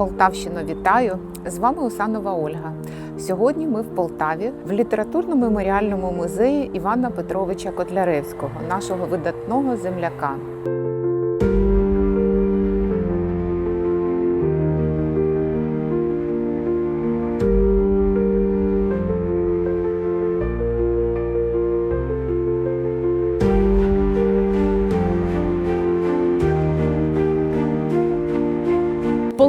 Полтавщину вітаю! З вами Усанова Ольга. Сьогодні ми в Полтаві в літературно-меморіальному музеї Івана Петровича Котляревського, нашого видатного земляка.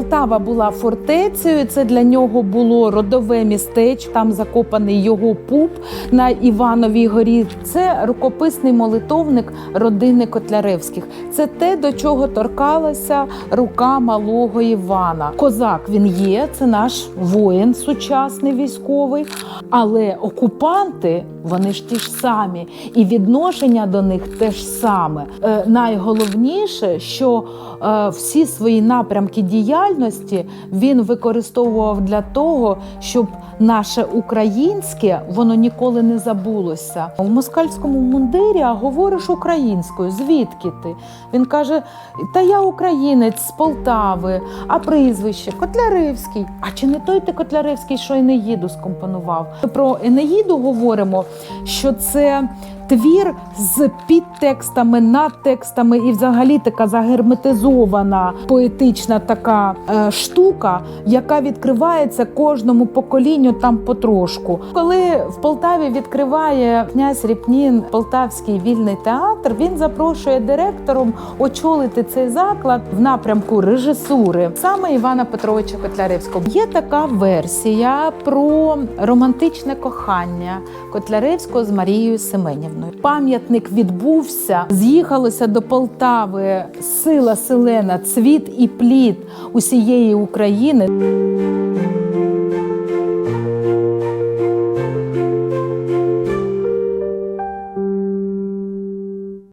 Полтава була фортецею. Це для нього було родове містечко. Там закопаний його пуп на Івановій горі. Це рукописний молитовник родини Котляревських. Це те, до чого торкалася рука малого Івана. Козак він є, це наш воїн, сучасний військовий. Але окупанти вони ж ті ж самі, і відношення до них теж саме. Е, найголовніше, що е, всі свої напрямки діяльності він використовував для того, щоб наше українське воно ніколи не забулося. В москальському мундирі а говориш українською. Звідки ти? Він каже: Та я українець з Полтави, а прізвище Котляревський. А чи не той ти Котляревський, що Енеїду скомпонував? Про Енеїду говоримо, що це. Твір з підтекстами, надтекстами і взагалі така загерметизована поетична така е, штука, яка відкривається кожному поколінню там потрошку. Коли в Полтаві відкриває князь Ріпнін Полтавський вільний театр, він запрошує директором очолити цей заклад в напрямку режисури саме Івана Петровича Котляревського. Є така версія про романтичне кохання Котляревського з Марією Семенівною. Пам'ятник відбувся, з'їхалося до Полтави. Сила селена, цвіт і плід усієї України.